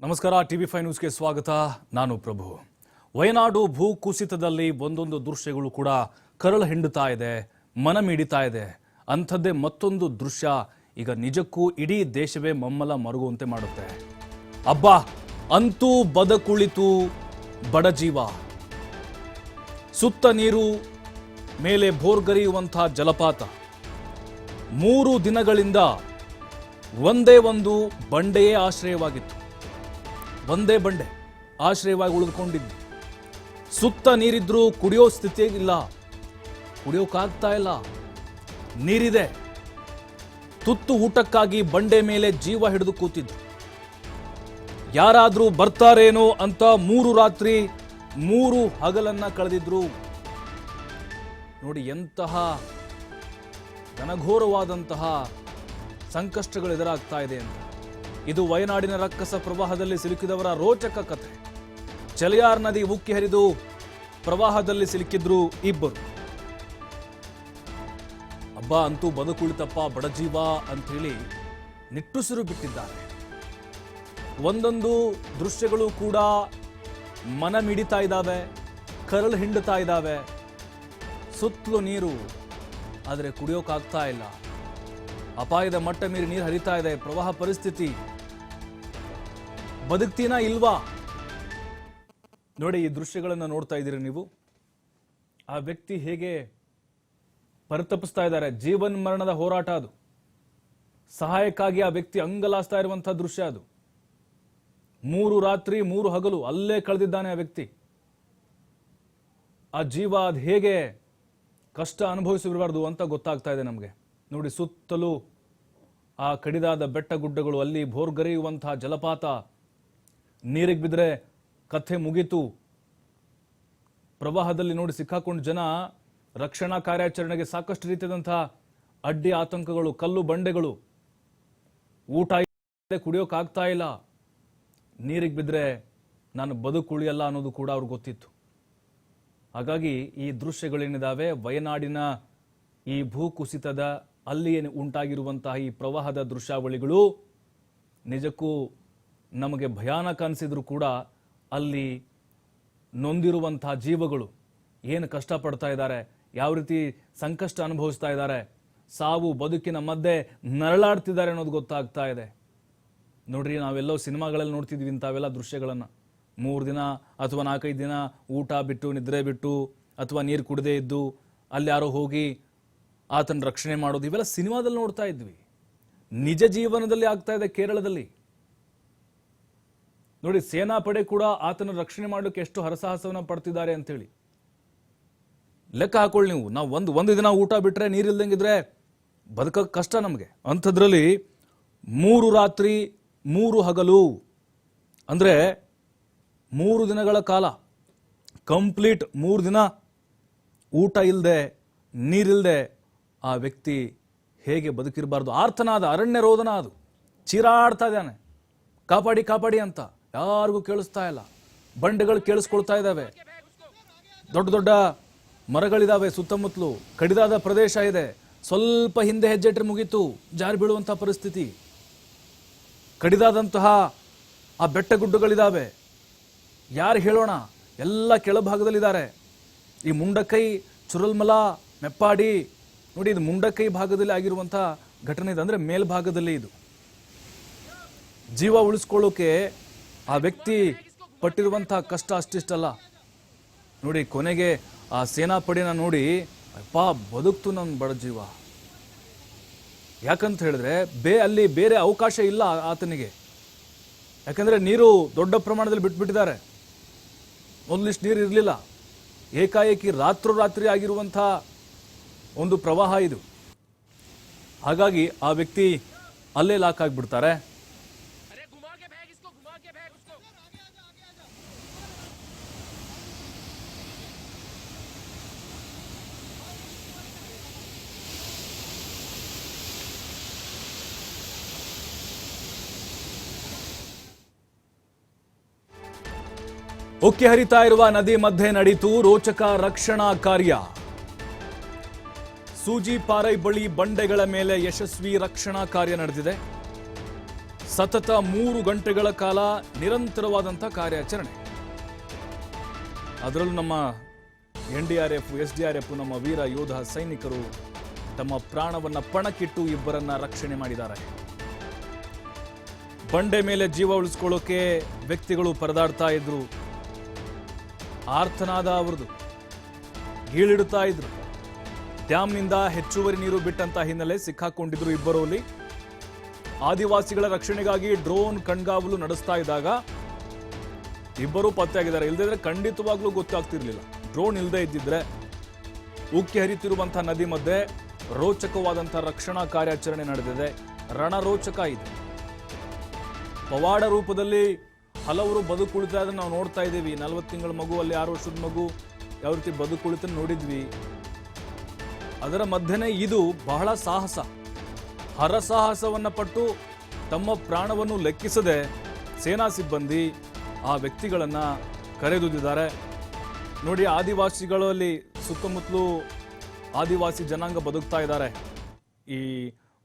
ನಮಸ್ಕಾರ, TV five ನ್ಯೂಸ್ಗೆ ಸ್ವಾಗತ. ನಾನು ಪ್ರಭು. ವಯನಾಡು ಭೂ ಕುಸಿತದಲ್ಲಿ ಒಂದೊಂದು ದೃಶ್ಯಗಳು ಕೂಡ ಕರಳು ಹಿಂಡುತ್ತಾ ಇದೆ, ಮನ ಮಿಡಿತಾ ಇದೆ. ಅಂಥದ್ದೇ ಮತ್ತೊಂದು ದೃಶ್ಯ ಈಗ ನಿಜಕ್ಕೂ ಇಡೀ ದೇಶವೇ ಮಮ್ಮಲ ಮರುಗುವಂತೆ ಮಾಡುತ್ತೆ. ಅಬ್ಬಾ, ಅಂತೂ ಬದಕುಳಿತು ಬಡ ಜೀವ. ಸುತ್ತ ನೀರು, ಮೇಲೆ ಭೋರ್ಗರೆಯುವಂಥ ಜಲಪಾತ. ಮೂರು ದಿನಗಳಿಂದ ಒಂದೇ ಒಂದು ಬಂಡೆಯೇ ಆಶ್ರಯವಾಗಿತ್ತು. ಒಂದೇ ಬಂಡೆ ಆಶ್ರಯವಾಗಿ ಉಳಿದುಕೊಂಡಿದ್ದು. ಸುತ್ತ ನೀರಿದ್ರೂ ಕುಡಿಯೋ ಸ್ಥಿತಿಯಾಗಿಲ್ಲ. ಕುಡಿಯೋಕ್ಕಾಗ್ತಾ ಇಲ್ಲ. ನೀರಿದೆ. ತುತ್ತು ಊಟಕ್ಕಾಗಿ ಬಂಡೆ ಮೇಲೆ ಜೀವ ಹಿಡಿದು ಕೂತಿದ್ದು. ಯಾರಾದರೂ ಬರ್ತಾರೇನೋ ಅಂತ ಮೂರು ರಾತ್ರಿ ಮೂರು ಹಗಲನ್ನ ಕಳೆದಿದ್ರು. ನೋಡಿ ಎಂತಹ ಘನಘೋರವಾದಂತಹ ಸಂಕಷ್ಟಗಳು ಎದುರಾಗ್ತಾ ಇದೆ ಅಂತ. ಇದು ವಯನಾಡಿನ ರಕ್ಕಸ ಪ್ರವಾಹದಲ್ಲಿ ಸಿಲುಕಿದವರ ರೋಚಕ ಕಥೆ. ಚಲಿಯಾರ್ ನದಿ ಉಕ್ಕಿ ಹರಿದು ಪ್ರವಾಹದಲ್ಲಿ ಸಿಲುಕಿದ್ರು ಇಬ್ಬರು. ಹಬ್ಬ ಅಂತೂ ಬದುಕುಳಿತಪ್ಪ ಬಡಜೀವ ಅಂಥೇಳಿ ನಿಟ್ಟುಸಿರು ಬಿಟ್ಟಿದ್ದಾರೆ. ಒಂದೊಂದು ದೃಶ್ಯಗಳು ಕೂಡ ಮನ ಮಿಡಿತಾ ಇದ್ದಾವೆ, ಕರಳು ಹಿಂಡುತ್ತಾ ಇದ್ದಾವೆ. ಸುತ್ತಲೂ ನೀರು, ಆದರೆ ಕುಡಿಯೋಕ್ಕಾಗ್ತಾ ಇಲ್ಲ. ಅಪಾಯದ ಮಟ್ಟ ಮೀರಿ ನೀರು ಹರಿತಾ ಇದೆ. ಪ್ರವಾಹ ಪರಿಸ್ಥಿತಿ. ಬದುಕ್ತೀನಾ ಇಲ್ವಾ? ನೋಡಿ, ಈ ದೃಶ್ಯಗಳನ್ನು ನೋಡ್ತಾ ಇದ್ದೀರಿ ನೀವು. ಆ ವ್ಯಕ್ತಿ ಹೇಗೆ ಪರಿತಪಿಸ್ತಾ ಇದ್ದಾರೆ. ಜೀವನ್ ಮರಣದ ಹೋರಾಟ ಅದು. ಸಹಾಯಕ್ಕಾಗಿ ಆ ವ್ಯಕ್ತಿ ಅಂಗಲಾಸ್ತಾ ಇರುವಂತಹ ದೃಶ್ಯ ಅದು. ಮೂರು ರಾತ್ರಿ, ಮೂರು ಹಗಲು ಅಲ್ಲೇ ಕಳೆದಿದ್ದಾನೆ ಆ ವ್ಯಕ್ತಿ. ಆ ಜೀವ ಅದು ಹೇಗೆ ಕಷ್ಟ ಅನುಭವಿಸಿರಬಾರ್ದು ಅಂತ ಗೊತ್ತಾಗ್ತಾ ಇದೆ ನಮಗೆ. ನೋಡಿ ಸುತ್ತಲೂ ಆ ಕಡಿದಾದ ಬೆಟ್ಟ ಗುಡ್ಡಗಳು ಅಲ್ಲಿ ಭೋರ್ಗರೆಯುವಂತಹ ಜಲಪಾತ. ನೀರಿಗೆ ಬಿದ್ದರೆ ಕಥೆ ಮುಗೀತು. ಪ್ರವಾಹದಲ್ಲಿ ನೋಡಿ ಸಿಕ್ಕಾಕೊಂಡು ಜನ ರಕ್ಷಣಾ ಕಾರ್ಯಾಚರಣೆಗೆ ಸಾಕಷ್ಟು ರೀತಿಯಾದಂತಹ ಅಡ್ಡಿ ಆತಂಕಗಳು, ಕಲ್ಲು ಬಂಡೆಗಳು. ಊಟ ಕುಡಿಯೋಕ್ಕಾಗ್ತಾ ಇಲ್ಲ. ನೀರಿಗೆ ಬಿದ್ದರೆ ನಾನು ಬದುಕುಳಿಯಲ್ಲ ಅನ್ನೋದು ಕೂಡ ಅವ್ರಿಗೆ ಗೊತ್ತಿತ್ತು. ಹಾಗಾಗಿ ಈ ದೃಶ್ಯಗಳೇನಿದ್ದಾವೆ ವಯನಾಡಿನ ಈ ಭೂಕುಸಿತದ ಅಲ್ಲಿ ಏನು ಉಂಟಾಗಿರುವಂತಹ ಈ ಪ್ರವಾಹದ ದೃಶ್ಯಾವಳಿಗಳು ನಿಜಕ್ಕೂ ನಮಗೆ ಭಯಾನಕ ಅನಿಸಿದರೂ ಕೂಡ ಅಲ್ಲಿ ನೊಂದಿರುವಂತಹ ಜೀವಗಳು ಏನು ಕಷ್ಟಪಡ್ತಾ ಇದ್ದಾರೆ, ಯಾವ ರೀತಿ ಸಂಕಷ್ಟ ಅನುಭವಿಸ್ತಾ ಇದ್ದಾರೆ, ಸಾವು ಬದುಕಿನ ಮಧ್ಯೆ ನರಳಾಡ್ತಿದ್ದಾರೆ ಅನ್ನೋದು ಗೊತ್ತಾಗ್ತಾ ಇದೆ. ನೋಡ್ರಿ, ನಾವೆಲ್ಲೋ ಸಿನಿಮಾಗಳಲ್ಲಿ ನೋಡ್ತಿದ್ವಿ ಇಂಥವೆಲ್ಲ ದೃಶ್ಯಗಳನ್ನು. ಮೂರು ದಿನ ಅಥವಾ ನಾಲ್ಕೈದು ದಿನ ಊಟ ಬಿಟ್ಟು, ನಿದ್ರೆ ಬಿಟ್ಟು ಅಥವಾ ನೀರು ಕುಡದೇ ಇದ್ದು, ಅಲ್ಲಿ ಯಾರೋ ಹೋಗಿ ಆತನ ರಕ್ಷಣೆ ಮಾಡೋದು. ಇವೆಲ್ಲ ಸಿನಿಮಾದಲ್ಲಿ ನೋಡ್ತಾ ಇದ್ವಿ. ನಿಜ ಜೀವನದಲ್ಲಿ ಆಗ್ತಾ ಇದೆ ಕೇರಳದಲ್ಲಿ. ನೋಡಿ, ಸೇನಾಪಡೆ ಕೂಡ ಆತನ ರಕ್ಷಣೆ ಮಾಡಲಿಕ್ಕೆ ಎಷ್ಟು ಹರಸಾಹಸವನ್ನು ಪಡ್ತಿದ್ದಾರೆ ಅಂತೇಳಿ. ಲೆಕ್ಕ ಹಾಕೊಳ್ಳಿ ನೀವು. ನಾವು ಒಂದು ಒಂದು ದಿನ ಊಟ ಬಿಟ್ರೆ ನೀರಿಲ್ದಂಗಿದ್ರೆ ಬದುಕಕ್ಕೆ ಕಷ್ಟ ನಮಗೆ. ಅಂಥದ್ರಲ್ಲಿ ಮೂರು ರಾತ್ರಿ, ಮೂರು ಹಗಲು. ಅಂದರೆ ಮೂರು ದಿನಗಳ ಕಾಲ. ಕಂಪ್ಲೀಟ್ ಮೂರು ದಿನ ಊಟ ಇಲ್ಲದೆ ನೀರಿಲ್ಲದೆ ಆ ವ್ಯಕ್ತಿ ಹೇಗೆ ಬದುಕಿರಬಾರ್ದು? ಆರ್ತನಾದ ಅರಣ್ಯ ರೋದನ ಅದು. ಚೀರಾಡ್ತಾ ಇದ್ದಾನೆ. ಕಾಪಾಡಿ ಕಾಪಾಡಿ ಅಂತ ಯಾರಿಗೂ ಕೇಳಿಸ್ತಾ ಇಲ್ಲ. ಬಂಡೆಗಳು ಕೇಳಿಸ್ಕೊಳ್ತಾ ಇದ್ದಾವೆ. ದೊಡ್ಡ ದೊಡ್ಡ ಮರಗಳಿದ್ದಾವೆ ಸುತ್ತಮುತ್ತಲು. ಕಡಿದಾದ ಪ್ರದೇಶ ಇದೆ. ಸ್ವಲ್ಪ ಹಿಂದೆ ಹೆಜ್ಜೆ ಇಟ್ಟರೆ ಮುಗೀತು. ಜಾರಿ ಬೀಳುವಂತಹ ಪರಿಸ್ಥಿತಿ. ಕಡಿದಾದಂತಹ ಆ ಬೆಟ್ಟ ಗುಡ್ಡಗಳಿದಾವೆ ಯಾರು ಹೇಳೋಣ? ಎಲ್ಲ ಕೆಳಭಾಗದಲ್ಲಿದ್ದಾರೆ. ಈ ಮುಂಡಕೈ, ಚುರಲ್ಮಲ, ಮೆಪ್ಪಾಡಿ ನೋಡಿ, ಇದು ಮುಂಡಕೈ ಭಾಗದಲ್ಲಿ ಆಗಿರುವಂತಹ ಘಟನೆ ಇದೆ ಅಂದ್ರೆ ಮೇಲ್ಭಾಗದಲ್ಲಿ ಇದು. ಜೀವ ಉಳಿಸ್ಕೊಳ್ಳೋಕೆ ಆ ವ್ಯಕ್ತಿ ಪಟ್ಟಿರುವಂತಹ ಕಷ್ಟ ಅಷ್ಟಿಷ್ಟಲ್ಲ ನೋಡಿ, ಕೊನೆಗೆ ಆ ಸೇನಾಪಡೆನ ನೋಡಿ, ಅಪ್ಪ, ಬದುಕ್ತು ನನ್ನ ಬಡ ಜೀವ. ಯಾಕಂತ ಹೇಳಿದ್ರೆ, ಬೇ, ಅಲ್ಲಿ ಬೇರೆ ಅವಕಾಶ ಇಲ್ಲ ಆತನಿಗೆ. ಯಾಕಂದ್ರೆ ನೀರು ದೊಡ್ಡ ಪ್ರಮಾಣದಲ್ಲಿ ಬಿಟ್ಬಿಟ್ಟಿದ್ದಾರೆ. ಮೊದಲಿಷ್ಟು ನೀರು ಇರಲಿಲ್ಲ. ಏಕಾಏಕಿ ರಾತ್ರೋರಾತ್ರಿ ಆಗಿರುವಂಥ ಒಂದು ಪ್ರವಾಹ ಇದು. ಹಾಗಾಗಿ ಆ ವ್ಯಕ್ತಿ ಅಲ್ಲೇ ಲಾಕ್ ಆಗಿಬಿಡ್ತಾರೆ. ಉಕ್ಕಿ ಹರಿತಾ ಇರುವ ನದಿ ಮಧ್ಯೆ ನಡೀತು ರೋಚಕ ರಕ್ಷಣಾ ಕಾರ್ಯ. ಸೂಜಿ ಪಾರೈ ಬಳಿ ಬಂಡೆಗಳ ಮೇಲೆ ಯಶಸ್ವಿ ರಕ್ಷಣಾ ಕಾರ್ಯ ನಡೆದಿದೆ. ಸತತ ಮೂರು ಗಂಟೆಗಳ ಕಾಲ ನಿರಂತರವಾದಂಥ ಕಾರ್ಯಾಚರಣೆ. ಅದರಲ್ಲೂ ನಮ್ಮ N D R F, S D R F, ನಮ್ಮ ವೀರ ಯೋಧ ಸೈನಿಕರು ತಮ್ಮ ಪ್ರಾಣವನ್ನ ಪಣಕ್ಕಿಟ್ಟು ಇಬ್ಬರನ್ನ ರಕ್ಷಣೆ ಮಾಡಿದ್ದಾರೆ. ಬಂಡೆ ಮೇಲೆ ಜೀವ ಉಳಿಸ್ಕೊಳ್ಳೋಕೆ ವ್ಯಕ್ತಿಗಳು ಪರದಾಡ್ತಾ ಇದ್ರು. ಆರ್ತನಾದ ಅವ್ರದ್ದು ಗೀಳಿಡ್ತಾ ಇದ್ರು. ಡ್ಯಾಮ್ನಿಂದ ಹೆಚ್ಚುವರಿ ನೀರು ಬಿಟ್ಟಂತ ಹಿನ್ನೆಲೆ ಸಿಕ್ಕಾಕೊಂಡಿದ್ರು ಇಬ್ಬರು ಅಲ್ಲಿ. ಆದಿವಾಸಿಗಳ ರಕ್ಷಣೆಗಾಗಿ ಡ್ರೋನ್ ಕಣ್ಗಾವಲು ನಡೆಸ್ತಾ ಇದ್ದಾಗ ಇಬ್ಬರು ಪತ್ತೆಯಾಗಿದ್ದಾರೆ. ಇಲ್ಲದಿದ್ರೆ ಖಂಡಿತವಾಗ್ಲೂ ಗೊತ್ತಾಗ್ತಿರ್ಲಿಲ್ಲ. ಡ್ರೋನ್ ಇಲ್ಲದೆ ಇದ್ದಿದ್ರೆ ಉಕ್ಕಿ ಹರಿತಿರುವಂತಹ ನದಿ ಮಧ್ಯೆ ರೋಚಕವಾದಂತಹ ರಕ್ಷಣಾ ಕಾರ್ಯಾಚರಣೆ ನಡೆದಿದೆ. ರಣರೋಚಕ ಇದೆ. ಪವಾಡ ರೂಪದಲ್ಲಿ ಹಲವರು ಬದುಕುಳಿತಾ ಇದ್ರೆ ನಾವು ನೋಡ್ತಾ ಇದ್ದೀವಿ. ನಲವತ್ತು ತಿಂಗಳ ಮಗು, ಅಲ್ಲಿ ಆರು ವರ್ಷದ ಮಗು, ಯಾವ ರೀತಿ ಬದುಕುಳಿತ ನೋಡಿದ್ವಿ. ಅದರ ಮಧ್ಯೆನೇ ಇದು ಬಹಳ ಸಾಹಸ. ಹರಸಾಹಸವನ್ನು ಪಟ್ಟು ತಮ್ಮ ಪ್ರಾಣವನ್ನು ಲೆಕ್ಕಿಸದೆ ಸೇನಾ ಸಿಬ್ಬಂದಿ ಆ ವ್ಯಕ್ತಿಗಳನ್ನು ಕರೆದುದಿದ್ದಾರೆ ನೋಡಿ, ಆದಿವಾಸಿಗಳಲ್ಲಿ ಸುತ್ತಮುತ್ತಲು ಆದಿವಾಸಿ ಜನಾಂಗ ಬದುಕ್ತಾ ಇದ್ದಾರೆ. ಈ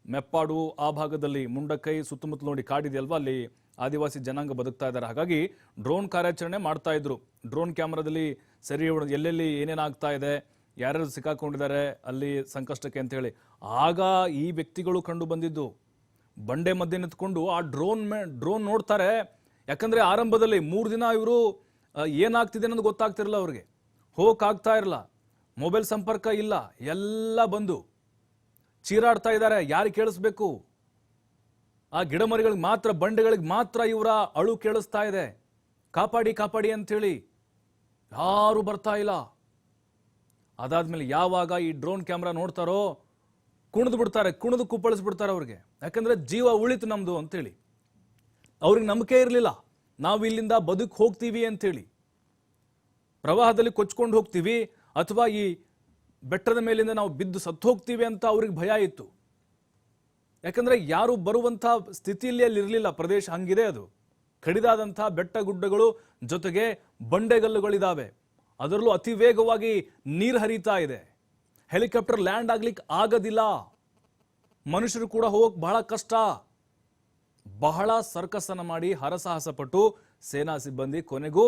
ಮೆಪ್ಪಾಡು ಆ ಭಾಗದಲ್ಲಿ ಮುಂಡಕೈ ಸುತ್ತಮುತ್ತಲು ನೋಡಿ ಕಾಡಿದೆಯಲ್ವಾ? ಅಲ್ಲಿ ಆದಿವಾಸಿ ಜನಾಂಗ ಬದುಕ್ತಾ ಇದ್ದಾರೆ. ಹಾಗಾಗಿ ಡ್ರೋನ್ ಕಾರ್ಯಾಚರಣೆ ಮಾಡ್ತಾ ಇದ್ರು. ಡ್ರೋನ್ ಕ್ಯಾಮ್ರಾದಲ್ಲಿ ಸರಿ ಎಲ್ಲೆಲ್ಲಿ ಏನೇನಾಗ್ತಾ ಇದೆ? ಯಾರ್ಯಾರು ಸಿಕ್ಕಾಕೊಂಡಿದ್ದಾರೆ ಅಲ್ಲಿ ಸಂಕಷ್ಟಕ್ಕೆ ಅಂತ ಹೇಳಿ ಆಗ ಈ ವ್ಯಕ್ತಿಗಳು ಕಂಡು ಬಂದಿದ್ದು. ಬಂಡೆ ಮಧ್ಯೆ ನಿಂತ್ಕೊಂಡು ಆ ಡ್ರೋನ್ ಮೇ, ಡ್ರೋನ್ ನೋಡ್ತಾರೆ. ಯಾಕಂದ್ರೆ ಆರಂಭದಲ್ಲಿ ಮೂರು ದಿನ ಇವರು ಏನಾಗ್ತಿದೆ ಅನ್ನೋದು ಗೊತ್ತಾಗ್ತಿರಲ್ಲ ಅವ್ರಿಗೆ. ಹೋಗಕ್ಕಾಗ್ತಾ ಇರಲ್ಲ ಮೊಬೈಲ್ ಸಂಪರ್ಕ ಇಲ್ಲ. ಎಲ್ಲ ಬಂದು. ಚೀರಾಡ್ತಾ ಇದ್ದಾರೆ. ಯಾರು ಕೇಳಿಸ್ಬೇಕು? ಆ ಗಿಡಮರಿಗಳಿಗೆ ಮಾತ್ರ, ಬಂಡೆಗಳಿಗೆ ಮಾತ್ರ ಇವರ ಅಳು ಕೇಳಿಸ್ತಾ ಇದೆ. ಕಾಪಾಡಿ ಕಾಪಾಡಿ ಅಂತೇಳಿ. ಯಾರು ಬರ್ತಾ ಇಲ್ಲ. ಅದಾದ್ಮೇಲೆ ಯಾವಾಗ ಈ ಡ್ರೋನ್ ಕ್ಯಾಮ್ರಾ ನೋಡ್ತಾರೋ ಕುಣಿದು ಬಿಡ್ತಾರೆ, ಕುಣಿದು ಕುಪ್ಪಳಿಸ್ಬಿಡ್ತಾರೆ ಅವ್ರಿಗೆ. ಯಾಕಂದ್ರೆ ಜೀವ ಉಳಿತು ನಮ್ದು ಅಂತೇಳಿ. ಅವ್ರಿಗೆ ನಂಬಿಕೆ ಇರಲಿಲ್ಲ. ನಾವು ಇಲ್ಲಿಂದ ಬದುಕು ಹೋಗ್ತೀವಿ ಅಂತೇಳಿ. ಪ್ರವಾಹದಲ್ಲಿ ಕೊಚ್ಕೊಂಡು ಹೋಗ್ತೀವಿ ಅಥವಾ ಈ ಬೆಟ್ಟದ ಮೇಲಿಂದ ನಾವು ಬಿದ್ದು ಸತ್ತು ಹೋಗ್ತೀವಿ ಅಂತ ಅವ್ರಿಗೆ ಭಯ ಇತ್ತು. ಯಾಕಂದ್ರೆ ಯಾರು ಬರುವಂಥ ಸ್ಥಿತಿಯಲ್ಲಿ ಅಲ್ಲಿ ಇರಲಿಲ್ಲ. ಪ್ರದೇಶ ಹಂಗಿದೆ ಅದು. ಕಡಿದಾದಂಥ ಬೆಟ್ಟ ಗುಡ್ಡಗಳು ಜೊತೆಗೆ ಬಂಡೆಗಲ್ಲುಗಳಿದಾವೆ. ಅದರಲ್ಲೂ ಅತಿ ವೇಗವಾಗಿ ನೀರು ಹರಿತಾ ಇದೆ. ಹೆಲಿಕಾಪ್ಟರ್ ಲ್ಯಾಂಡ್ ಆಗ್ಲಿಕ್ಕೆ ಆಗೋದಿಲ್ಲ. ಮನುಷ್ಯರು ಕೂಡ ಹೋಗಕ್ಕೆ ಬಹಳ ಕಷ್ಟ. ಬಹಳ ಸರ್ಕಸನ ಮಾಡಿ ಹರಸಾಹಸ ಪಟ್ಟು ಸೇನಾ ಸಿಬ್ಬಂದಿ ಕೊನೆಗೂ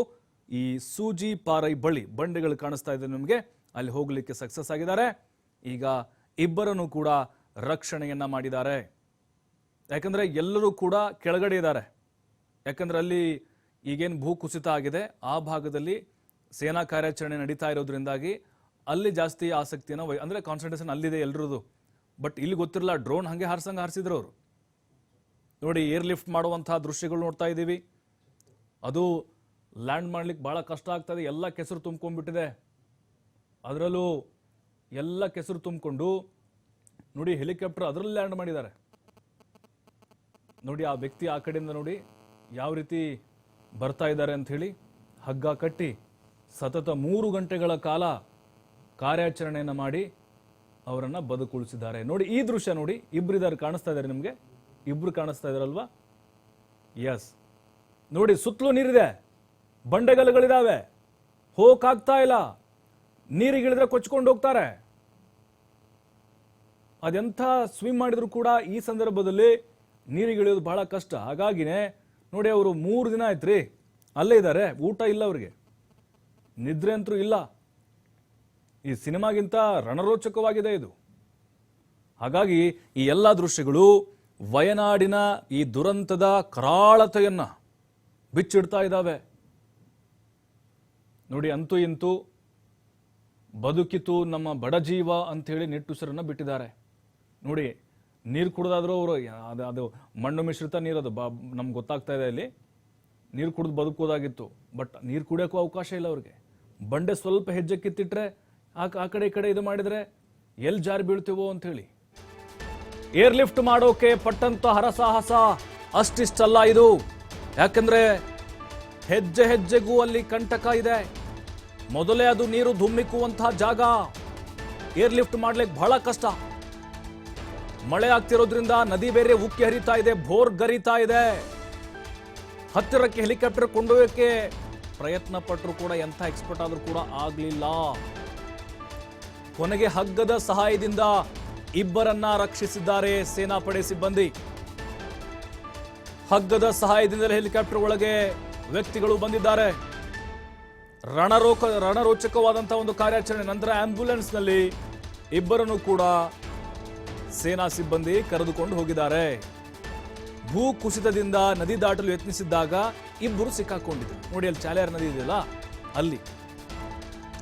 ಈ ಸೂಜಿ ಪಾರೈ ಬಳಿ ಬಂಡೆಗಳು ಕಾಣಿಸ್ತಾ ಇದೆ ನಿಮಗೆ. ಅಲ್ಲಿ ಹೋಗಲಿಕ್ಕೆ ಸಕ್ಸಸ್ ಆಗಿದ್ದಾರೆ. ಈಗ ಇಬ್ಬರನ್ನು ಕೂಡ ರಕ್ಷಣೆಯನ್ನ ಮಾಡಿದ್ದಾರೆ. ಯಾಕಂದ್ರೆ ಎಲ್ಲರೂ ಕೂಡ ಕೆಳಗಡೆ ಇದ್ದಾರೆ. ಯಾಕಂದ್ರೆ ಅಲ್ಲಿ ಈಗೇನು ಭೂಕುಸಿತ ಆಗಿದೆ. ಆ ಭಾಗದಲ್ಲಿ ಸೇನಾ ಕಾರ್ಯಾಚರಣೆ ನಡೀತಾ ಇರೋದ್ರಿಂದಾಗಿ ಅಲ್ಲಿ ಜಾಸ್ತಿ ಆಸಕ್ತಿಯನ್ನು ವಹಿ ಅಂದ್ರೆ ಕಾನ್ಸಂಟ್ರೇಷನ್ ಅಲ್ಲಿದೆ ಎಲ್ರದ್ದು. ಬಟ್ ಇಲ್ಲಿ ಗೊತ್ತಿರಲ್ಲ ಡ್ರೋನ್ ಹಂಗೆ ಹಾರ್ಸಂಗೆ ಹಾರಿಸಿದ್ರು ಅವರು. ನೋಡಿ ಏರ್ ಲಿಫ್ಟ್ ಮಾಡುವಂತಹ ದೃಶ್ಯಗಳು ನೋಡ್ತಾ ಇದ್ದೀವಿ. ಅದು ಲ್ಯಾಂಡ್ ಮಾಡ್ಲಿಕ್ಕೆ ಬಹಳ ಕಷ್ಟ ಆಗ್ತದೆ, ಎಲ್ಲ ಕೆಸರು ತುಂಬ್ಕೊಂಡ್ಬಿಟ್ಟಿದೆ. ಅದರಲ್ಲೂ ಎಲ್ಲ ಕೆಸರು ತುಂಬಿಕೊಂಡು, ನೋಡಿ ಹೆಲಿಕಾಪ್ಟರ್ ಅದರಲ್ಲಿ ಲ್ಯಾಂಡ್ ಮಾಡಿದ್ದಾರೆ. ನೋಡಿ, ಆ ವ್ಯಕ್ತಿ ಆ ಕಡೆಯಿಂದ ನೋಡಿ, ಯಾವ ರೀತಿ ಬರ್ತಾ ಇದ್ದಾರೆ ಅಂತ ಹೇಳಿ ಹಗ್ಗ ಕಟ್ಟಿ ಸತತ ಮೂರು ಗಂಟೆಗಳ ಕಾಲ ಕಾರ್ಯಾಚರಣೆಯನ್ನು ಮಾಡಿ ಅವರನ್ನು ಬದುಕುಳಿಸಿದ್ದಾರೆ. ನೋಡಿ, ಈ ದೃಶ್ಯ ನೋಡಿ ಇಬ್ಬರಿದ್ದಾರೆ ಕಾಣಿಸ್ತಾ ಇದ್ದಾರೆ ನಿಮಗೆ? ಇಬ್ರು ಕಾಣಿಸ್ತಾ ಇದಾರಲ್ವಾ ಎಸ್ ನೋಡಿ, ಸುತ್ತಲೂ ನೀರಿದೆ. ಬಂಡೆಗಲ್ಲುಗಳಿದ್ದಾವೆ ಹೋಗಾಗ್ತಾ ಇಲ್ಲ. ನೀರಿಗಿಳಿದ್ರೆ ಕೊಚ್ಕೊಂಡು ಹೋಗ್ತಾರೆ. ಅದೆಂಥ ಸ್ವಿಮ್ ಮಾಡಿದ್ರು ಕೂಡ ಈ ಸಂದರ್ಭದಲ್ಲಿ ನೀರಿಗಿಳಿಯೋದು ಬಹಳ ಕಷ್ಟ. ಹಾಗಾಗಿನೇ ನೋಡಿ, ಅವರು ಮೂರು ದಿನ ಆಯ್ತ್ರಿ. ಅಲ್ಲೇ ಇದ್ದಾರೆ. ಊಟ ಇಲ್ಲ ಅವ್ರಿಗೆ. ನಿದ್ರೆ ಅಂತೂ ಇಲ್ಲ. ಈ ಸಿನಿಮಾಗಿಂತ ರಣರೋಚಕವಾಗಿದೆ ಇದು. ಹಾಗಾಗಿ ಈ ಎಲ್ಲ ದೃಶ್ಯಗಳು ವಯನಾಡಿನ ಈ ದುರಂತದ ಕರಾಳತೆಯನ್ನು ಬಿಚ್ಚಿಡ್ತಾ ಇದ್ದಾವೆ ನೋಡಿ, ಅಂತೂ ಇಂತೂ ಬದುಕಿತು ನಮ್ಮ ಬಡಜೀವ ಅಂತೇಳಿ ನಿಟ್ಟುಸಿರನ್ನು ಬಿಟ್ಟಿದ್ದಾರೆ. ನೋಡಿ, ನೀರು ಕುಡ್ದಾದ್ರೂ ಅವರು ಅದು ಅದು ಮಣ್ಣು ಮಿಶ್ರಿತ ನೀರು, ಅದು ಬಾ, ನಮ್ಗೆ ಗೊತ್ತಾಗ್ತಾ ಇದೆ ಇಲ್ಲಿ ನೀರು ಕುಡಿದು ಬದುಕೋದಾಗಿತ್ತು ಬಟ್ ನೀರು ಕುಡಿಯೋಕ್ಕೂ ಅವಕಾಶ ಇಲ್ಲ ಅವ್ರಿಗೆ. ಬಂಡೆ ಸ್ವಲ್ಪ ಹೆಜ್ಜೆ ಕಿತ್ತಿಟ್ರೆ ಆ ಆ ಕಡೆ ಈ ಕಡೆ ಇದು ಮಾಡಿದ್ರೆ ಎಲ್ಲಿ ಜಾರಿ ಬೀಳ್ತೀವೋ ಅಂತೇಳಿ ಏರ್ ಲಿಫ್ಟ್ ಮಾಡೋಕೆ ಪಟ್ಟಂತ ಹರಸಾಹಸ ಅಷ್ಟಿಷ್ಟಲ್ಲ ಇದು. ಯಾಕಂದ್ರೆ ಹೆಜ್ಜೆ ಹೆಜ್ಜೆಗೂ ಅಲ್ಲಿ ಕಂಟಕ ಇದೆ. ಮೊದಲೇ ಅದು ನೀರು ಧುಮ್ಮಿಕ್ಕುವಂತಹ ಜಾಗ. ಏರ್ ಲಿಫ್ಟ್ ಮಾಡ್ಲಿಕ್ಕೆ ಬಹಳ ಕಷ್ಟ. ಮಳೆ ಆಗ್ತಿರೋದ್ರಿಂದ ನದಿ ಬೇರೆ ಉಕ್ಕಿ ಹರಿತಾ ಇದೆ ಬೋರ್ ಗರಿತಾ ಇದೆ. ಹತ್ತಿರಕ್ಕೆ ಹೆಲಿಕಾಪ್ಟರ್ ಕೊಂಡೊಯ್ಯಕ್ಕೆ ಪ್ರಯತ್ನ ಪಟ್ಟರು ಕೂಡ ಎಂಥ ಎಕ್ಸ್ಪರ್ಟ್ ಆದರೂ ಕೂಡ ಆಗಲಿಲ್ಲ. ಕೊನೆಗೆ ಹಗ್ಗದ ಸಹಾಯದಿಂದ ಇಬ್ಬರನ್ನ ರಕ್ಷಿಸಿದ್ದಾರೆ ಸೇನಾಪಡೆ ಸಿಬ್ಬಂದಿ. ಹಗ್ಗದ ಸಹಾಯದಿಂದಲೇ ಹೆಲಿಕಾಪ್ಟರ್ ಒಳಗೆ ವ್ಯಕ್ತಿಗಳು ಬಂದಿದ್ದಾರೆ. ರಣರೋಕ ರಣರೋಚಕವಾದಂತಹ ಒಂದು ಕಾರ್ಯಾಚರಣೆ, ನಂತರ ಆಂಬ್ಯುಲೆನ್ಸ್ನಲ್ಲಿ ಇಬ್ಬರನ್ನು ಕೂಡ ಸೇನಾ ಸಿಬ್ಬಂದಿ ಕರೆದುಕೊಂಡು ಹೋಗಿದ್ದಾರೆ. ಭೂ ಕುಸಿತದಿಂದ ನದಿ ದಾಟಲು ಯತ್ನಿಸಿದ್ದಾಗ ಇಬ್ಬರು ಸಿಕ್ಕಾಕೊಂಡಿದ್ದರು. ನೋಡಿ, ಅಲ್ಲಿ ಚಾಲಿಯಾರ್ ನದಿ ಇದೆಯಲ್ಲ? ಅಲ್ಲಿ.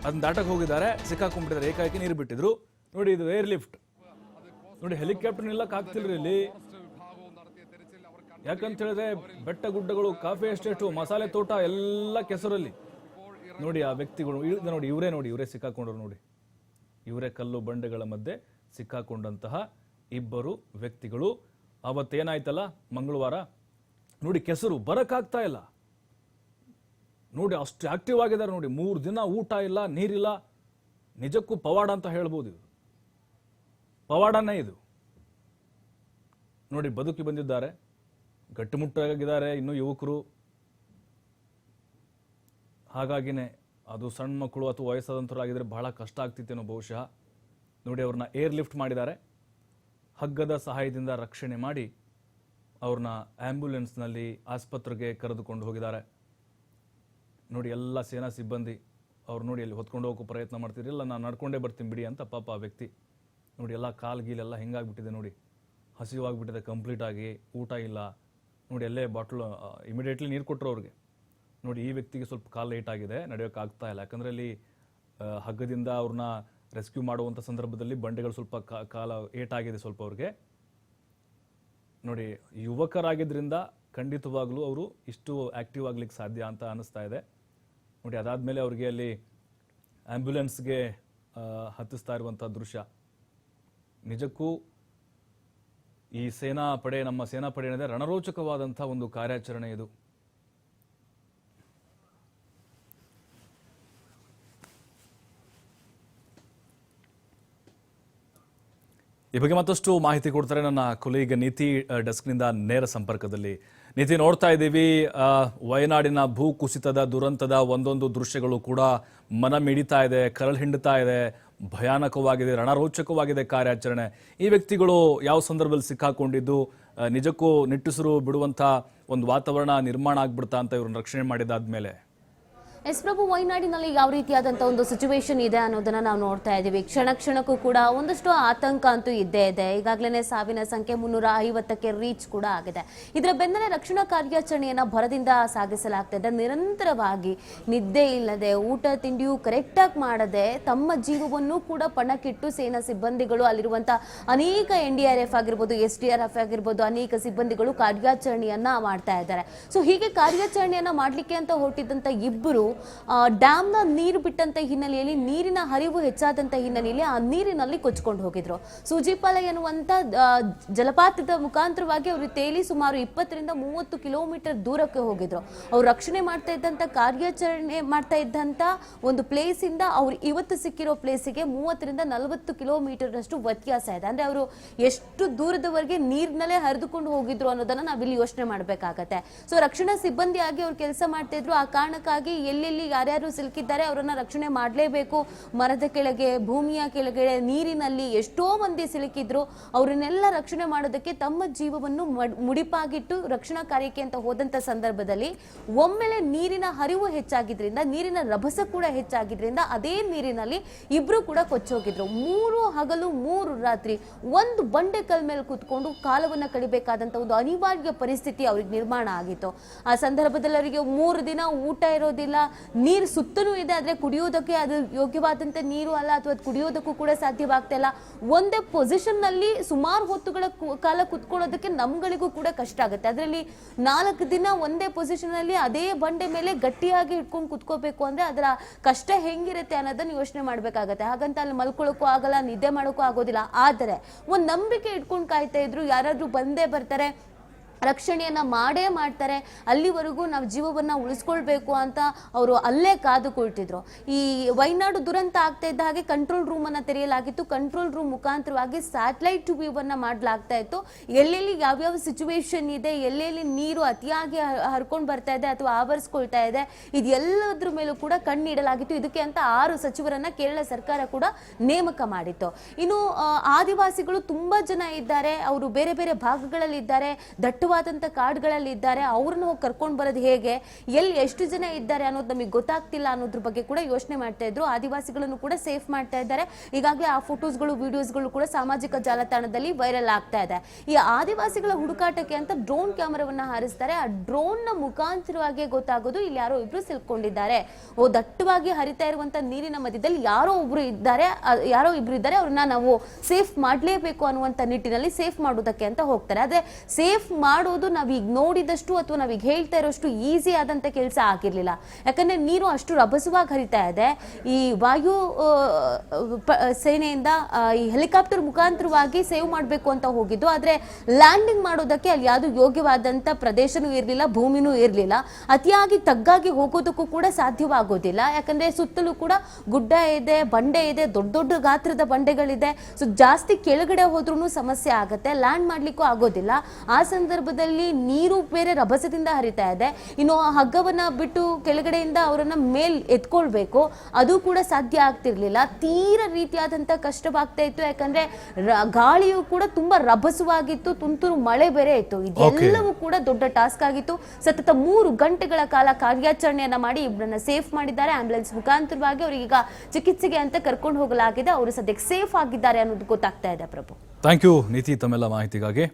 ಅದನ್ನ ದಾಟಕ್ಕೆ ಹೋಗಿದ್ದಾರೆ ಸಿಕ್ಕಾಕೊಂಡ್ಬಿಟ್ಟಿದ್ದಾರೆ ಏಕಾಏಕಿ ನೀರು ಬಿಟ್ಟಿದ್ರು. ನೋಡಿ, ಇದು ಏರ್ ಲಿಫ್ಟ್. ನೋಡಿ, ಹೆಲಿಕಾಪ್ಟರ್ ನಿಲ್ಲಕ್ ಆಗ್ತಿಲ್ರಿ ಇಲ್ಲಿ. ಯಾಕಂತ ಹೇಳಿದ್ರೆ ಬೆಟ್ಟ ಗುಡ್ಡಗಳು, ಕಾಫಿ ಎಸ್ಟೇಟು, ಮಸಾಲೆ ತೋಟ, ಎಲ್ಲ ಕೆಸರಲ್ಲಿ. ನೋಡಿ, ಆ ವ್ಯಕ್ತಿಗಳು ನೋಡಿ, ಇವರೇ ನೋಡಿ, ಇವರೇ ಸಿಕ್ಕಾಕೊಂಡ್ರು ನೋಡಿ. ಇವರೇ ಕಲ್ಲು ಬಂಡೆಗಳ ಮಧ್ಯೆ ಸಿಕ್ಕಾಕೊಂಡಂತಹ ಇಬ್ಬರು ವ್ಯಕ್ತಿಗಳು. ಅವತ್ತೇನಾಯ್ತಲ್ಲ ಮಂಗಳವಾರ? ನೋಡಿ ಕೆಸರು ಬರಕ್ಕಾಗ್ತಾ ಇಲ್ಲ. ನೋಡಿ ಅಷ್ಟು ಆಕ್ಟಿವ್ ಆಗಿದ್ದಾರೆ ನೋಡಿ. ಮೂರು ದಿನ ಊಟ ಇಲ್ಲ, ನೀರಿಲ್ಲ. ನಿಜಕ್ಕೂ ಪವಾಡ ಅಂತ ಹೇಳ್ಬೋದು ಇದು. ಪವಾಡನೇ ಇದು. ನೋಡಿ ಬದುಕಿ ಬಂದಿದ್ದಾರೆ. ಗಟ್ಟಿಮುಟ್ಟಾಗಿದ್ದಾರೆ ಇನ್ನು ಯುವಕರು. ಹಾಗಾಗಿನೇ ಅದು ಸಣ್ಣ ಮಕ್ಕಳು ಅಥವಾ ವಯಸ್ಸಾದಂಥವ್ರಾಗಿದ್ರೆ ಬಹಳ ಕಷ್ಟ ಆಗ್ತಿತ್ತೇನೋ ಬಹುಶಃ. ನೋಡಿ ಅವ್ರನ್ನ ಏರ್ ಲಿಫ್ಟ್ ಮಾಡಿದ್ದಾರೆ. ಹಗ್ಗದ ಸಹಾಯದಿಂದ ರಕ್ಷಣೆ ಮಾಡಿ ಅವ್ರನ್ನ ಆ್ಯಂಬ್ಯುಲೆನ್ಸ್ನಲ್ಲಿ ಆಸ್ಪತ್ರೆಗೆ ಕರೆದುಕೊಂಡು ಹೋಗಿದ್ದಾರೆ. ನೋಡಿ, ಎಲ್ಲ ಸೇನಾ ಸಿಬ್ಬಂದಿ ಅವ್ರು ನೋಡಿ ಅಲ್ಲಿ ಹೊತ್ಕೊಂಡು ಹೋಗೋ ಪ್ರಯತ್ನ ಮಾಡ್ತಿದ್ರು. ಇಲ್ಲ, ನಾನು ನಡ್ಕೊಂಡೇ ಬರ್ತೀನಿ ಬಿಡಿ ಅಂತ ಪಾಪ ಆ ವ್ಯಕ್ತಿ. ನೋಡಿ, ಎಲ್ಲ ಕಾಲು ಗೀಲೆಲ್ಲ ಹೆಂಗಾಗ್ಬಿಟ್ಟಿದೆ ನೋಡಿ. ಹಸಿವಾಗಿಬಿಟ್ಟಿದೆ ಕಂಪ್ಲೀಟಾಗಿ ಊಟ ಇಲ್ಲ. ನೋಡಿ, ಅಲ್ಲೇ ಬಾಟ್ಲು ಇಮಿಡಿಯೇಟ್ಲಿ ನೀರು ಕೊಟ್ಟರು ಅವ್ರಿಗೆ. ನೋಡಿ, ಈ ವ್ಯಕ್ತಿಗೆ ಸ್ವಲ್ಪ ಕಾಲು ಲೇಟ್ ಆಗಿದೆ, ನಡೆಯೋಕೆ ಆಗ್ತಾ ಇಲ್ಲ. ಯಾಕಂದರೆ ಅಲ್ಲಿ ಹಗ್ಗದಿಂದ ಅವ್ರನ್ನ ರೆಸ್ಕ್ಯೂ ಮಾಡುವಂಥ ಸಂದರ್ಭದಲ್ಲಿ ಬಂಡೆಗಳು ಸ್ವಲ್ಪ ಕಾಲ ಏಟಾಗಿದೆ ಸ್ವಲ್ಪ ಅವ್ರಿಗೆ. ನೋಡಿ ಯುವಕರಾಗಿದ್ದರಿಂದ ಖಂಡಿತವಾಗಲೂ ಅವರು ಇಷ್ಟು ಆ್ಯಕ್ಟಿವ್ ಆಗ್ಲಿಕ್ಕೆ ಸಾಧ್ಯ ಅಂತ ಅನ್ನಿಸ್ತಾ ಇದೆ. ನೋಡಿ, ಅದಾದ್ಮೇಲೆ ಅವ್ರಿಗೆ ಅಲ್ಲಿ ಆ್ಯಂಬ್ಯುಲೆನ್ಸ್ಗೆ ಹತ್ತಿಸ್ತಾ ಇರುವಂಥ ದೃಶ್ಯ. ನಿಜಕ್ಕೂ ಈ ಸೇನಾ ಪಡೆ, ನಮ್ಮ ಸೇನಾ ಪಡೆ ಏನಿದೆ ರಣರೋಚಕವಾದಂಥ ಒಂದು ಕಾರ್ಯಾಚರಣೆ ಇದು. ಈ ಬಗ್ಗೆ ಮತ್ತಷ್ಟು ಮಾಹಿತಿ ಕೊಡ್ತಾರೆ ನನ್ನ ಕೊಲೀಗ್ ನೀತಿ ಡೆಸ್ಕ್ ಡೆಸ್ಕ್ನಿಂದ ನೇರ ಸಂಪರ್ಕದಲ್ಲಿ. ನೀತಿ ನೋಡ್ತಾ ಇದ್ದೀವಿ. ವಯನಾಡಿನ ಭೂ ಕುಸಿತದ ದುರಂತದ ಒಂದೊಂದು ದೃಶ್ಯಗಳು ಕೂಡ ಮನ ಮಿಡಿತಾ ಇದೆ, ಕರಳು ಹಿಂಡ್ತಾ ಇದೆ. ಭಯಾನಕವಾಗಿದೆ, ರಣರೋಚಕವಾಗಿದೆ ಕಾರ್ಯಾಚರಣೆ. ಈ ವ್ಯಕ್ತಿಗಳು ಯಾವ ಸಂದರ್ಭದಲ್ಲಿ ಸಿಕ್ಕಾಕೊಂಡಿದ್ದು? ನಿಜಕ್ಕೂ ನಿಟ್ಟುಸಿರು ಬಿಡುವಂಥ ಒಂದು ವಾತಾವರಣ ನಿರ್ಮಾಣ ಆಗ್ಬಿಡ್ತಾ ಅಂತ ಇವ್ರನ್ನ ರಕ್ಷಣೆ ಮಾಡಿದಾದ್ಮೇಲೆ ಎಸ್ ಪ್ರಭು, ವೈನಾಡಿನಲ್ಲಿ ಯಾವ ರೀತಿಯಾದಂಥ ಒಂದು ಸಿಚುವೇಶನ್ ಇದೆ ಅನ್ನೋದನ್ನ ನಾವು ನೋಡ್ತಾ ಇದ್ದೀವಿ ಕ್ಷಣ ಕ್ಷಣಕ್ಕೂ ಕೂಡ ಒಂದಷ್ಟು ಆತಂಕ ಅಂತೂ ಇದ್ದೇ ಇದೆ. ಈಗಾಗಲೇ ಸಾವಿನ ಸಂಖ್ಯೆ ಮುನ್ನೂರ ಐವತ್ತಕ್ಕೆ ರೀಚ್ ಕೂಡ ಆಗಿದೆ. ಇದರ ಬೆನ್ನಲ್ಲೇ ರಕ್ಷಣಾ ಕಾರ್ಯಾಚರಣೆಯನ್ನ ಭರದಿಂದ ಸಾಗಿಸಲಾಗ್ತಿದೆ ನಿರಂತರವಾಗಿ ನಿದ್ದೆ ಇಲ್ಲದೆ, ಊಟ ತಿಂಡಿಯೂ ಕರೆಕ್ಟಾಗಿ ಮಾಡದೆ, ತಮ್ಮ ಜೀವವನ್ನು ಕೂಡ ಪಣಕ್ಕಿಟ್ಟು ಸೇನಾ ಸಿಬ್ಬಂದಿಗಳು ಅಲ್ಲಿರುವಂಥ ಅನೇಕ ಎನ್ ಡಿ ಆರ್ ಎಫ್ ಆಗಿರ್ಬೋದು, ಎಸ್ ಡಿ ಆರ್ ಎಫ್ ಆಗಿರ್ಬೋದು, ಅನೇಕ ಸಿಬ್ಬಂದಿಗಳು ಕಾರ್ಯಾಚರಣೆಯನ್ನ ಮಾಡ್ತಾ ಇದ್ದಾರೆ. ಸೊ ಹೀಗೆ ಕಾರ್ಯಾಚರಣೆಯನ್ನ ಮಾಡಲಿಕ್ಕೆ ಅಂತ ಹೊರಟಿದ್ದಂತ ಇಬ್ಬರು ಡ್ಯಾಮ್ನ ನೀರು ಬಿಟ್ಟಂತ ಹಿನ್ನೆಲೆಯಲ್ಲಿ ನೀರಿನ ಹರಿವು ಹೆಚ್ಚಾದಂತ ಹಿನ್ನೆಲೆಯಲ್ಲಿ ಆ ನೀರಿನಲ್ಲಿ ಕೊಚ್ಕೊಂಡು ಹೋಗಿದ್ರು. ಸುಜಿಪಾಲ ಎನ್ನುವಂತ ಜಲಪಾತದ ಮುಖಾಂತರವಾಗಿ ಅವರು ತೇಲಿ ಸುಮಾರು ಇಪ್ಪತ್ತರಿಂದ ಮೂವತ್ತು ಕಿಲೋಮೀಟರ್ ದೂರಕ್ಕೆ ಹೋಗಿದ್ರು. ಅವ್ರು ರಕ್ಷಣೆ ಮಾಡ್ತಾ ಇದ್ದಂತ, ಕಾರ್ಯಾಚರಣೆ ಮಾಡ್ತಾ ಇದ್ದಂತ ಒಂದು ಪ್ಲೇಸಿಂದ ಅವ್ರು ಇವತ್ತು ಸಿಕ್ಕಿರೋ ಪ್ಲೇಸಿಗೆ ಮೂವತ್ತರಿಂದ ನಲವತ್ತು ಕಿಲೋಮೀಟರ್ ನಷ್ಟು ವ್ಯತ್ಯಾಸ ಇದೆ. ಅಂದ್ರೆ ಅವರು ಎಷ್ಟು ದೂರದವರೆಗೆ ನೀರಿನಲ್ಲೇ ಹರಿದುಕೊಂಡು ಹೋಗಿದ್ರು ಅನ್ನೋದನ್ನ ನಾವಿಲ್ಲಿ ಯೋಚನೆ ಮಾಡಬೇಕಾಗತ್ತೆ. ಸೊ ರಕ್ಷಣಾ ಸಿಬ್ಬಂದಿಯಾಗಿ ಅವ್ರು ಕೆಲಸ ಮಾಡ್ತಾ ಇದ್ರು. ಆ ಕಾರಣಕ್ಕಾಗಿ ಎಲ್ಲೆಲ್ಲಿ ಯಾರ್ಯಾರು ಸಿಲುಕಿದ್ದಾರೆ, ಅವರನ್ನ ರಕ್ಷಣೆ ಮಾಡಲೇಬೇಕು. ಮರದ ಕೆಳಗೆ, ಭೂಮಿಯ ಕೆಳಗಡೆ ನೀರಿನಲ್ಲಿ ಎಷ್ಟೋ ಮಂದಿ ಸಿಲುಕಿದ್ರು. ಅವರನ್ನೆಲ್ಲ ರಕ್ಷಣೆ ಮಾಡೋದಕ್ಕೆ ತಮ್ಮ ಜೀವವನ್ನು ಮಡ್- ಮುಡಿಪಾಗಿಟ್ಟು ರಕ್ಷಣಾ ಕಾರ್ಯಕ್ಕೆ ಅಂತ ಹೋದಂಥ ಸಂದರ್ಭದಲ್ಲಿ ಒಮ್ಮೆಲೆ ನೀರಿನ ಹರಿವು ಹೆಚ್ಚಾಗಿದ್ರಿಂದ, ನೀರಿನ ರಭಸ ಕೂಡ ಹೆಚ್ಚಾಗಿದ್ರಿಂದ ಅದೇ ನೀರಿನಲ್ಲಿ ಇಬ್ರು ಕೂಡ ಕೊಚ್ಚೋಗಿದ್ರು. ಮೂರು ಹಗಲು, ಮೂರು ರಾತ್ರಿ ಒಂದು ಬಂಡೆ ಕಲ್ ಮೇಲೆ ಕೂತ್ಕೊಂಡು ಕಾಲವನ್ನ ಕಳಿಬೇಕಾದಂಥ ಒಂದು ಅನಿವಾರ್ಯ ಪರಿಸ್ಥಿತಿ ಅವ್ರಿಗೆ ನಿರ್ಮಾಣ ಆಗಿತ್ತು. ಆ ಸಂದರ್ಭದಲ್ಲಿ ಅವರಿಗೆ ಮೂರು ದಿನ ಊಟ ಇರೋದಿಲ್ಲ ನೀರು ಸುತ್ತಲೂ ಇದೆ, ಆದರೆ ಕುಡಿಯೋದಕ್ಕೆ ಅದು ಯೋಗ್ಯವಾದಂಥ ನೀರು ಅಲ್ಲ, ಅಥವಾ ಅದು ಕುಡಿಯೋದಕ್ಕೂ ಕೂಡ ಸಾಧ್ಯವಾಗ್ತಾ ಇಲ್ಲ. ಒಂದೇ ಪೊಸಿಷನ್ನಲ್ಲಿ ಸುಮಾರು ಹೊತ್ತುಗಳ ಕಾಲ ಕುತ್ಕೊಳ್ಳೋದಕ್ಕೆ ನಮ್ಗಳಿಗೂ ಕೂಡ ಕಷ್ಟ ಆಗುತ್ತೆ. ಅದರಲ್ಲಿ ನಾಲ್ಕು ದಿನ ಒಂದೇ ಪೊಸಿಷನಲ್ಲಿ ಅದೇ ಬಂಡೆ ಮೇಲೆ ಗಟ್ಟಿಯಾಗಿ ಇಟ್ಕೊಂಡು ಕುತ್ಕೋಬೇಕು ಅಂದರೆ ಅದರ ಕಷ್ಟ ಹೆಂಗಿರುತ್ತೆ ಅನ್ನೋದನ್ನು ಯೋಚನೆ ಮಾಡಬೇಕಾಗತ್ತೆ. ಹಾಗಂತ ಅಲ್ಲಿ ಮಲ್ಕೊಳ್ಳೋಕ್ಕೂ ಆಗಲ್ಲ, ನಿದ್ದೆ ಮಾಡೋಕ್ಕೂ ಆಗೋದಿಲ್ಲ. ಆದರೆ ಒಂದು ನಂಬಿಕೆ ಇಟ್ಕೊಂಡು ಕಾಯ್ತಾ ಇದ್ರು, ಯಾರಾದರೂ ಬಂದೇ ಬರ್ತಾರೆ ರಕ್ಷಣೆಯನ್ನ ಮಾಡೇ ಮಾಡ್ತಾರೆ, ಅಲ್ಲಿವರೆಗೂ ನಾವು ಜೀವವನ್ನ ಉಳಿಸ್ಕೊಳ್ಬೇಕು ಅಂತ ಅವರು ಅಲ್ಲೇ ಕಾದು ಕುಳಿತಿದ್ರು ಈ ವೈನಾಡು ದುರಂತ ಆಗ್ತಾ ಇದ್ದ ಹಾಗೆ ಕಂಟ್ರೋಲ್ ರೂಮನ್ನು ತೆರೆಯಲಾಗಿತ್ತು. ಕಂಟ್ರೋಲ್ ರೂಮ್ ಮುಖಾಂತರವಾಗಿ ಸ್ಯಾಟಲೈಟ್ ವ್ಯೂವನ್ನು ಮಾಡ್ಲಾಗ್ತಾ ಇತ್ತು. ಎಲ್ಲೆಲ್ಲಿ ಯಾವ್ಯಾವ ಸಿಚುವೇಶನ್ ಇದೆ, ಎಲ್ಲೆಲ್ಲಿ ನೀರು ಅತಿಯಾಗಿ ಹರ್ಕೊಂಡು ಬರ್ತಾ ಇದೆ ಅಥವಾ ಆವರಿಸ್ಕೊಳ್ತಾ ಇದೆ, ಇದೆಲ್ಲದ್ರ ಮೇಲೂ ಕೂಡ ಕಣ್ಣಿಡಲಾಗಿತ್ತು ಇದಕ್ಕೆ ಅಂತ ಆರು ಸಚಿವರನ್ನ ಕೇರಳ ಸರ್ಕಾರ ಕೂಡ ನೇಮಕ ಮಾಡಿತ್ತು. ಇನ್ನು ಆದಿವಾಸಿಗಳು ತುಂಬಾ ಜನ ಇದ್ದಾರೆ. ಅವರು ಬೇರೆ ಬೇರೆ ಭಾಗಗಳಲ್ಲಿ ಇದ್ದಾರೆ ಯೋಗ್ಯವಾದಂಥ ಕಾರ್ಡ್ಗಳಲ್ಲಿ ಇದ್ದಾರೆ ಅವ್ರನ್ನ ಹೋಗಿ ಕರ್ಕೊಂಡು ಬರೋದು ಹೇಗೆ? ಎಲ್ಲಿ ಎಷ್ಟು ಜನ ಇದ್ದಾರೆ ಅನ್ನೋದು ನಮಗೆ ಗೊತ್ತಾಗ್ತಿಲ್ಲ ಅನ್ನೋದ್ರ ಬಗ್ಗೆ ಕೂಡ ಯೋಚನೆ ಮಾಡ್ತಾ ಇದ್ರು. ಆದಿವಾಸಿಗಳನ್ನು ಕೂಡ ಸೇಫ್ ಮಾಡ್ತಾ ಇದ್ದಾರೆ. ಈಗಾಗಲೇ ಆ ಫೋಟೋಸ್ಗಳು, ವಿಡಿಯೋಸ್ಗಳು ಕೂಡ ಸಾಮಾಜಿಕ ಜಾಲತಾಣದಲ್ಲಿ ವೈರಲ್ ಆಗ್ತಾ ಇದೆ. ಈ ಆದಿವಾಸಿಗಳ ಹುಡುಕಾಟಕ್ಕೆ ಅಂತ ಡ್ರೋನ್ ಕ್ಯಾಮರಾವನ್ನ ಹಾರಿಸ್ತಾರೆ. ಆ ಡ್ರೋನ್ನ ಮುಖಾಂತರವಾಗಿ ಗೊತ್ತಾಗೋದು ಇಲ್ಲಿ ಯಾರೋ ಇಬ್ರು ಸಿಲ್ಕೊಂಡಿದ್ದಾರೆ. ಓ, ದಟ್ಟವಾಗಿ ಹರಿತಾ ಇರುವಂತ ನೀರಿನ ಮಧ್ಯದಲ್ಲಿ ಯಾರೋ ಒಬ್ರು ಇದ್ದಾರೆ. ಯಾರೋ ಇಬ್ರು ಇದ್ದಾರೆ. ಅವ್ರನ್ನ ನಾವು ಸೇಫ್ ಮಾಡಲೇಬೇಕು ಅನ್ನುವಂತ ನಿಟ್ಟಿನಲ್ಲಿ ಸೇಫ್ ಮಾಡೋದಕ್ಕೆ ಅಂತ ಹೋಗ್ತಾರೆ. ಆದ್ರೆ ಸೇಫ್ ಮಾಡೋದು ನಾವೀಗ ನೋಡಿದಷ್ಟು ಅಥವಾ ನಾವೀಗ ಹೇಳ್ತಾ ಇರೋಷ್ಟು ಈಸಿ ಆದಂತ ಕೆಲಸ ಆಗಿರ್ಲಿಲ್ಲ. ಯಾಕಂದ್ರೆ ನೀರು ಅಷ್ಟು ರಭಸವಾಗಿ ಹರಿತಾ ಇದೆ. ಈ ವಾಯು ಸೇನೆಯಿಂದ ಈ ಹೆಲಿಕಾಪ್ಟರ್ ಮುಖಾಂತರವಾಗಿ ಸೇವ್ ಮಾಡಬೇಕು ಅಂತ ಹೋಗಿದ್ದು. ಆದ್ರೆ ಲ್ಯಾಂಡಿಂಗ್ ಮಾಡೋದಕ್ಕೆ ಅಲ್ಲಿ ಯಾವುದು ಯೋಗ್ಯವಾದಂತ ಪ್ರದೇಶನೂ ಇರಲಿಲ್ಲ, ಭೂಮಿನೂ ಇರಲಿಲ್ಲ. ಅತಿಯಾಗಿ ತಗ್ಗಾಗಿ ಹೋಗೋದಕ್ಕೂ ಕೂಡ ಸಾಧ್ಯವಾಗೋದಿಲ್ಲ. ಯಾಕಂದ್ರೆ ಸುತ್ತಲೂ ಕೂಡ ಗುಡ್ಡ ಇದೆ, ಬಂಡೆ ಇದೆ, ದೊಡ್ಡ ದೊಡ್ಡ ಗಾತ್ರದ ಬಂಡೆಗಳಿದೆ. ಸೊ ಜಾಸ್ತಿ ಕೆಳಗಡೆ ಹೋದ್ರೂ ಸಮಸ್ಯೆ ಆಗುತ್ತೆ. ಲ್ಯಾಂಡ್ ಮಾಡ್ಲಿಕ್ಕೂ ಆಗೋದಿಲ್ಲ. ಆ ಸಂದರ್ಭದಲ್ಲಿ ನೀರು ಬೇರೆ ರಭಸದಿಂದ ಹರಿತಾ ಇದೆ. ಇನ್ನು ಆ ಹಗ್ಗವನ್ನ ಬಿಟ್ಟು ಕೆಳಗಡೆಯಿಂದ ಅವರನ್ನು ಮೇಲ್ ಎತ್ಕೊಳ್ಬೇಕು. ಅದು ಕೂಡ ಸಾಧ್ಯ ಆಗ್ತಿರ್ಲಿಲ್ಲ. ತೀರ ರೀತಿಯಾದಂತ ಕಷ್ಟವಾಗ್ತಾ ಇತ್ತು. ಯಾಕಂದ್ರೆ ಗಾಳಿಯು ಕೂಡ ತುಂಬಾ ರಭಸವಾಗಿತ್ತು. ತುಂತುರು ಮಳೆ ಬೇರೆ ಇತ್ತು. ಇದೆಲ್ಲವೂ ಕೂಡ ದೊಡ್ಡ ಟಾಸ್ಕ್ ಆಗಿತ್ತು. ಸತತ ಮೂರು ಗಂಟೆಗಳ ಕಾಲ ಕಾರ್ಯಾಚರಣೆಯನ್ನ ಮಾಡಿ ಇಬ್ಬರನ್ನ ಸೇಫ್ ಮಾಡಿದ್ದಾರೆ. ಆಂಬ್ಯುಲೆನ್ಸ್ ಮುಖಾಂತರವಾಗಿ ಅವರಿಗೀಗ ಚಿಕಿತ್ಸೆಗೆ ಅಂತ ಕರ್ಕೊಂಡು ಹೋಗಲಾಗಿದೆ. ಅವರು ಸದ್ಯಕ್ಕೆ ಸೇಫ್ ಆಗಿದ್ದಾರೆ ಅನ್ನೋದು ಗೊತ್ತಾಗ್ತಾ ಇದೆ ಪ್ರಭು. ಥ್ಯಾಂಕ್ ಯು ನೀತಿ ತಮ್ಮೆಲ್ಲ ಮಾಹಿತಿಗಾಗಿ.